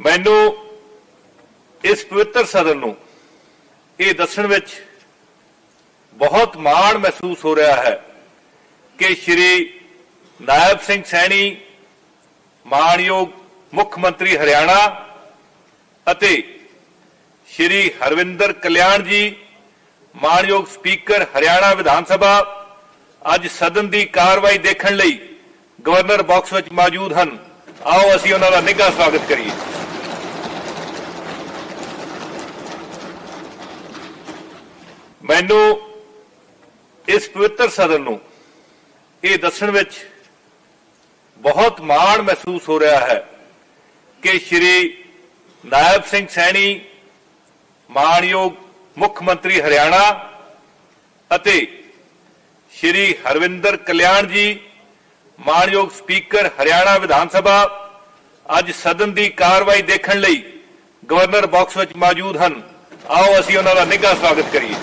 ਮੈਨੂੰ ਇਸ ਪਵਿੱਤਰ ਸਦਨ ਨੂੰ ਇਹ ਦੱਸਣ ਵਿੱਚ ਬਹੁਤ ਮਾਣ ਮਹਿਸੂਸ ਹੋ ਰਿਹਾ ਹੈ ਕਿ ਸ਼੍ਰੀ ਨਾਇਬ ਸਿੰਘ ਸੈਣੀ, ਮਾਣਯੋਗ ਮੁੱਖ ਮੰਤਰੀ ਹਰਿਆਣਾ ਅਤੇ ਸ਼੍ਰੀ ਹਰਵਿੰਦਰ ਕਲਿਆਣ ਜੀ, ਮਾਣਯੋਗ ਸਪੀਕਰ ਹਰਿਆਣਾ ਵਿਧਾਨ ਸਭਾ, ਅੱਜ ਸਦਨ ਦੀ ਕਾਰਵਾਈ ਦੇਖਣ ਲਈ ਗਵਰਨਰ ਬਾਕਸ ਵਿੱਚ ਮੌਜੂਦ ਹਨ। ਆਓ ਅਸੀਂ ਉਹਨਾਂ ਦਾ ਨਿੱਘਾ ਸਵਾਗਤ ਕਰੀਏ। ਮੈਨੂੰ ਇਸ ਪਵਿੱਤਰ ਸਦਨ ਨੂੰ ਇਹ ਦੱਸਣ ਵਿੱਚ ਬਹੁਤ ਮਾਣ ਮਹਿਸੂਸ ਹੋ ਰਿਹਾ ਹੈ ਕਿ ਸ਼੍ਰੀ ਨਾਇਬ ਸਿੰਘ ਸੈਣੀ, ਮਾਣਯੋਗ ਮੁੱਖ ਮੰਤਰੀ ਹਰਿਆਣਾ ਅਤੇ ਸ਼੍ਰੀ ਹਰਵਿੰਦਰ ਕਲਿਆਣ ਜੀ, ਮਾਣਯੋਗ ਸਪੀਕਰ ਹਰਿਆਣਾ ਵਿਧਾਨ ਸਭਾ, ਅੱਜ ਸਦਨ ਦੀ ਕਾਰਵਾਈ ਦੇਖਣ ਲਈ ਗਵਰਨਰ ਬਾਕਸ ਵਿੱਚ ਮੌਜੂਦ ਹਨ। ਆਓ ਅਸੀਂ ਉਹਨਾਂ ਦਾ ਨਿੱਘਾ ਸਵਾਗਤ ਕਰੀਏ।